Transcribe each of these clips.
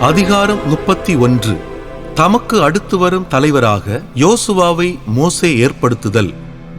அதிகாரம் முப்பத்தி ஒன்று. தமக்கு அடுத்து வரும் தலைவராக யோசுவாவை மோசே ஏற்படுத்துதல்.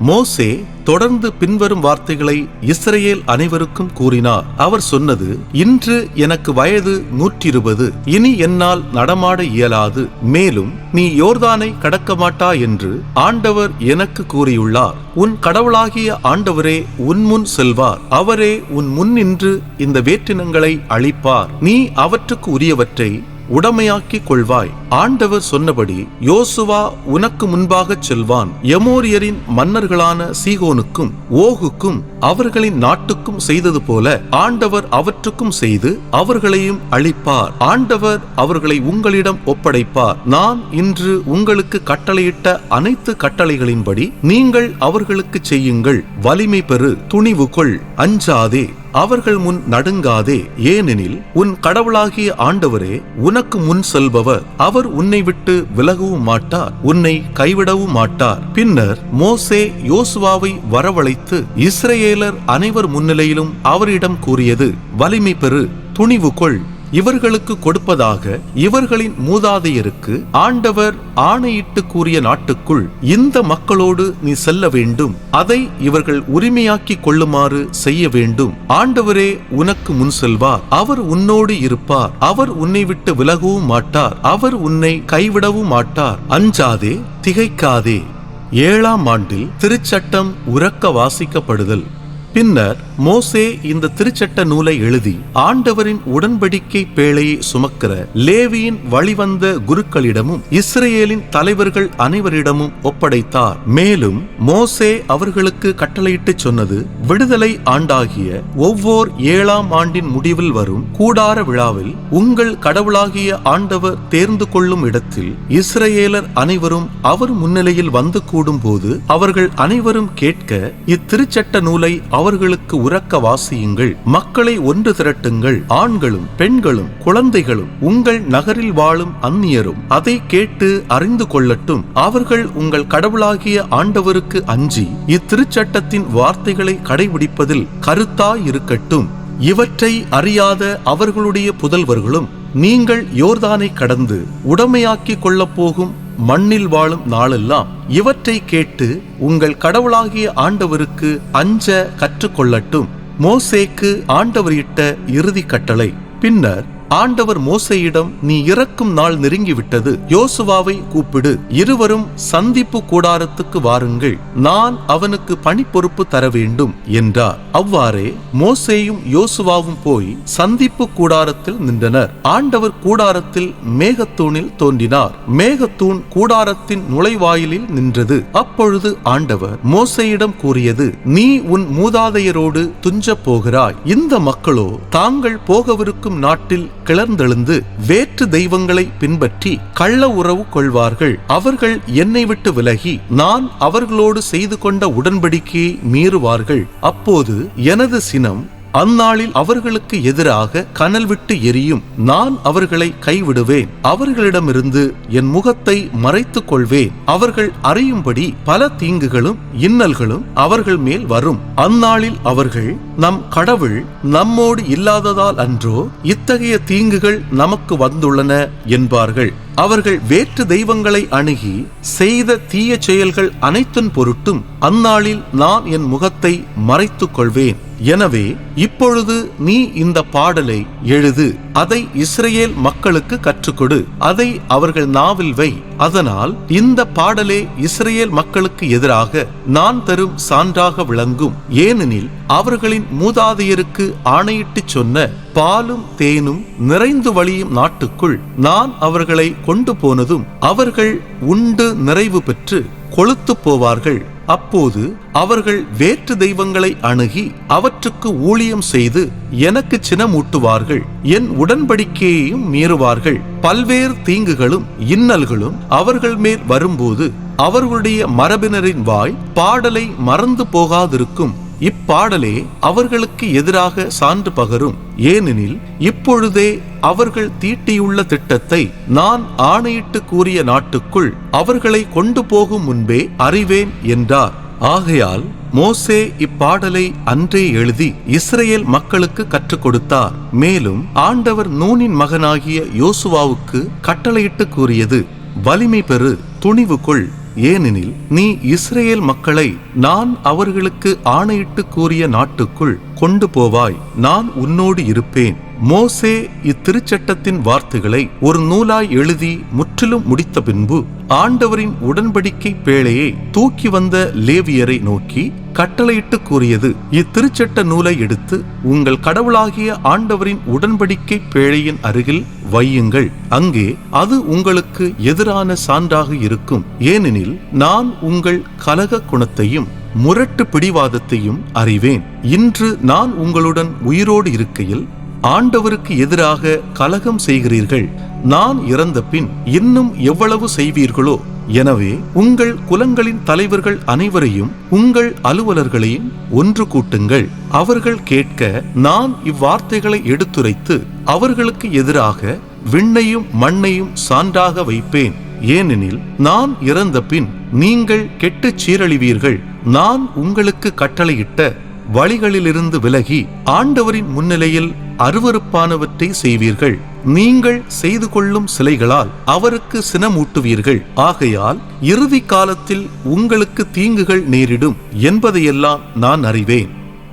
மோசே தொடர்ந்து பின்வரும் வார்த்தைகளை இஸ்ரேல் அனைவருக்கும் கூறினார். அவர் சொன்னது இன்று எனக்கு வயது நூற்றி இருபது இனி என்னால் நடமாட இயலாது. மேலும் நீ யோர்தானை கடக்க மாட்டா என்று ஆண்டவர் எனக்கு கூறியுள்ளார். உன் கடவுளாகிய ஆண்டவரே உன் முன் செல்வார். அவரே உன் முன் நின்று இந்த வேற்றினங்களை அழிப்பார். நீ அவற்றுக்கு உரியவற்றை உடமையாக்கிக் கொள்வாய். ஆண்டவர் சொன்னபடி யோசுவா உனக்கு முன்பாகச் செல்வான். எமோரியரின் மன்னர்களான சீகோனுக்கும் ஓகுக்கும் அவர்களின் நாட்டுக்கும் செய்தது போல ஆண்டவர் அவற்றுக்கும் செய்து அவர்களையும் அழிப்பார். ஆண்டவர் அவர்களை உங்களிடம் ஒப்படைப்பார். நான் இன்று உங்களுக்கு கட்டளையிட்ட அனைத்து கட்டளைகளின்படி நீங்கள் அவர்களுக்கு செய்யுங்கள். வலிமை பெறு துணிவு கொள் அஞ்சாதே. அவர்கள் முன் நடுங்காதே ஏனெனில் உன் கடவுளாகிய ஆண்டவரே உனக்கு முன் செல்பவர். அவர் உன்னை விட்டு விலகவும் மாட்டார் உன்னை கைவிடவும் மாட்டார். பின்னர் மோசே யோசுவாவை வரவழைத்து இஸ்ரேலர் அனைவர் முன்னிலையிலும் அவரிடம் கூறியது வலிமை பெறு துணிவு கொள். இவர்களுக்கு கொடுப்பதாக இவர்களின் மூதாதையருக்கு ஆண்டவர் ஆணையிட்டு கூறிய நாட்டுக்குள் இந்த மக்களோடு நீ செல்ல வேண்டும். அதை இவர்கள் உரிமையாக்கிக் கொள்ளுமாறு செய்ய வேண்டும். ஆண்டவரே உனக்கு முன் செல்வார். அவர் உன்னோடு இருப்பார். அவர் உன்னை விட்டு விலகவும் மாட்டார். அவர் உன்னை கைவிடவும் மாட்டார். அஞ்சாதே திகைக்காதே. ஏழாம் ஆண்டில் திருச்சட்டம் உறக்க வாசிக்கப்படுதல். பின்னர் மோசே இந்த திருச்சட்ட நூலை எழுதி ஆண்டவரின் உடன்படிக்கை பேழையை சுமக்கிற லேவியின் வழிவந்த குருக்களிடமும் இஸ்ரேலின் தலைவர்கள் அனைவரிடமும் ஒப்படைத்தார். மேலும் மோசே அவர்களுக்கு கட்டளையிட்டு சொன்னது விடுதலை ஆண்டாகிய ஒவ்வொரு ஏழாம் ஆண்டின் முடிவில் வரும் கூடார விழாவில் உங்கள் கடவுளாகிய ஆண்டவர் தேர்ந்து கொள்ளும் இடத்தில் இஸ்ரேலர் அனைவரும் அவர் முன்னிலையில் வந்து கூடும் போது அவர்கள் அனைவரும் கேட்க இத்திருச்சட்ட நூலை அவர்களுக்கு உறக்க வாசியுங்கள். மக்களை ஒன்று திரட்டுங்கள். ஆண்களும் பெண்களும் குழந்தைகளும் உங்கள் நகரில் வாழும் அந்நியரும் அதை கேட்டு அறிந்து கொள்ளட்டும். அவர்கள் உங்கள் கடவுளாகிய ஆண்டவருக்கு அஞ்சி இத்திருச்சட்டத்தின் வார்த்தைகளை கடைபிடிப்பதில் கருத்தாயிருக்கட்டும். இவற்றை அறியாத அவர்களுடைய புதல்வர்களும் நீங்கள் யோர்தானை கடந்து உடமையாக்கிக் கொள்ளப் போகும் மண்ணில் வாழும் நாளெல்லாம் இவற்றை கேட்டு உங்கள் கடவுளாகிய ஆண்டவருக்கு அஞ்ச கற்றுக்கொள்ளட்டும். மோசேக்கு ஆண்டவரிட்ட இறுதி கட்டளை. பின்னர் ஆண்டவர் மோசையிடம் நீ இறக்கும் நாள் நெருங்கிவிட்டது. யோசுவாவை கூப்பிடு. இருவரும் சந்திப்பு கூடாரத்துக்கு வாருங்கள். நான் அவனுக்கு பணி பொறுப்பு தர வேண்டும் என்றார். அவ்வாறே மோசேயும் யோசுவாவும் போய் சந்திப்பு கூடாரத்தில் நின்றனர். ஆண்டவர் கூடாரத்தில் மேகத்தூணில் தோன்றினார். மேகத்தூண் கூடாரத்தின் நுழைவாயிலில் நின்றது. அப்பொழுது ஆண்டவர் மோசையிடம் கூறியது நீ உன் மூதாதையரோடு துஞ்சப் போகிறாய். இந்த மக்களோ தாங்கள் போகவிருக்கும் நாட்டில் கிளர்ந்தெழுந்து வேற்று தெய்வங்களை பின்பற்றி கள்ள உறவு கொள்வார்கள். அவர்கள் என்னை விட்டு விலகி நான் அவர்களோடு செய்து கொண்ட உடன்படிக்கையை மீறுவார்கள். அப்போது எனது சினம் அந்நாளில் அவர்களுக்கு எதிராக கனல் விட்டு எரியும். நான் அவர்களை கைவிடுவேன். அவர்களிடமிருந்து என் முகத்தை மறைத்துக் கொள்வேன் அவர்கள் அறியும்படி பல தீங்குகளும் இன்னல்களும் அவர்கள் மேல் வரும். அந்நாளில் அவர்கள் நம் கடவுள் நம்மோடு இல்லாததால் அன்றோ இத்தகைய தீங்குகள் நமக்கு வந்துள்ளன என்பார்கள். அவர்கள் வேற்று தெய்வங்களை அணுகி செய்த தீய செயல்கள் அனைத்தின் பொருட்டும் அந்நாளில் நான் என் முகத்தை மறைத்துக் கொள்வேன் எனவே இப்பொழுது நீ இந்த பாடலை எழுது அதை இஸ்ரேல் மக்களுக்கு கற்றுக்கொடு அதை அவர்கள் நாவில் வை. அதனால் இந்த பாடலே இஸ்ரேல் மக்களுக்கு எதிராக நான் தரும் சான்றாக விளங்கும். ஏனெனில் அவர்களின் மூதாதையருக்கு ஆணையிட்டுச் சொன்ன பாலும் தேனும் நிறைந்து வழியும் நாட்டுக்குள் நான் அவர்களை கொண்டு போனதும் அவர்கள் உண்டு நிறைவு பெற்று கொளுத்து போவார்கள். அப்போது அவர்கள் வேற்று தெய்வங்களை அணுகி அவற்றுக்கு ஊழியம் செய்து எனக்கு சினமூட்டுவார்கள். என் உடன்படிக்கையையும் மீறுவார்கள். பல்வேறு தீங்குகளும் இன்னல்களும் அவர்கள் மேல் வரும்போது அவர்களுடைய மரபினரின் வாய் பாடலை மறந்து போகாதிருக்கும். இப்பாடலே அவர்களுக்கு எதிராக சான்று பகரும். ஏனெனில் இப்பொழுதே அவர்கள் தீட்டியுள்ள திட்டத்தை நான் ஆணையிட்டு கூறிய நாட்டுக்குள் அவர்களை கொண்டு போகும் முன்பே அறிவேன் என்றார். ஆகையால் மோசே இப்பாடலை அன்றே எழுதி இஸ்ரேல் மக்களுக்கு கற்றுக் கொடுத்தார். மேலும் ஆண்டவர் நூனின் மகனாகிய யோசுவாவுக்கு கட்டளையிட்டு கூறியது வலிமை பெறு துணிவு கொள் ஏனெனில் நீ இஸ்ரேல் மக்களை நான் அவர்களுக்கு ஆணையிட்டு கூறிய நாட்டுக்குள் கொண்டு போவாய். நான் உன்னோடு இருப்பேன். மோசே இத்திருச்சட்டத்தின் வார்த்தைகளை ஒரு நூலாய் எழுதி முற்றிலும் முடித்த பின்பு ஆண்டவரின் உடன்படிக்கை பேழையை தூக்கி வந்த லேவியரை நோக்கி கட்டளையிட்டு கூறியது இத்திருச்சட்ட நூலை எடுத்து உங்கள் கடவுளாகிய ஆண்டவரின் உடன்படிக்கை பேழையின் அருகில் வையுங்கள். அங்கே அது உங்களுக்கு எதிரான சான்றாக இருக்கும். ஏனெனில் நான் உங்கள் கலக குணத்தையும் முரட்டு பிடிவாதத்தையும் அறிவேன். இன்று நான் உங்களுடன் உயிரோடு இருக்கையில் ஆண்டவருக்கு எதிராக கலகம் செய்கிறீர்கள். நான் இறந்த பின் இன்னும் எவ்வளவு செய்வீர்களோ? எனவே உங்கள் குலங்களின் தலைவர்கள் அனைவரையும் உங்கள் அலுவலர்களையும் ஒன்று கூட்டுங்கள். அவர்கள் கேட்க நான் இவ்வார்த்தைகளை எடுத்துரைத்து அவர்களுக்கு எதிராக விண்ணையும் மண்ணையும் சான்றாக வைப்பேன். ஏனெனில் நான் இறந்த பின் நீங்கள் கெட்டுச் சீரழிவீர்கள். நான் உங்களுக்கு கட்டளையிட்ட வழிகளிலிருந்து விலகி ஆண்டவரின் முன்னிலையில் அருவறுப்பானவற்றை செய்வீர்கள். நீங்கள் செய்து கொள்ளும் சிலைகளால் அவருக்கு சினமூட்டுவீர்கள். ஆகையால் இறுதி காலத்தில் உங்களுக்கு தீங்குகள் நேரிடும் என்பதையெல்லாம் நான் அறிவேன்.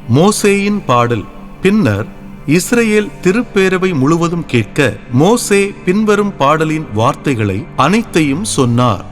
மோசேயின் பாடல். பின்னர் இஸ்ரேல் திருப்பேரவை முழுவதும் கேட்க மோசே பின்வரும் பாடலின் வார்த்தைகளை அனைத்தையும் சொன்னார்.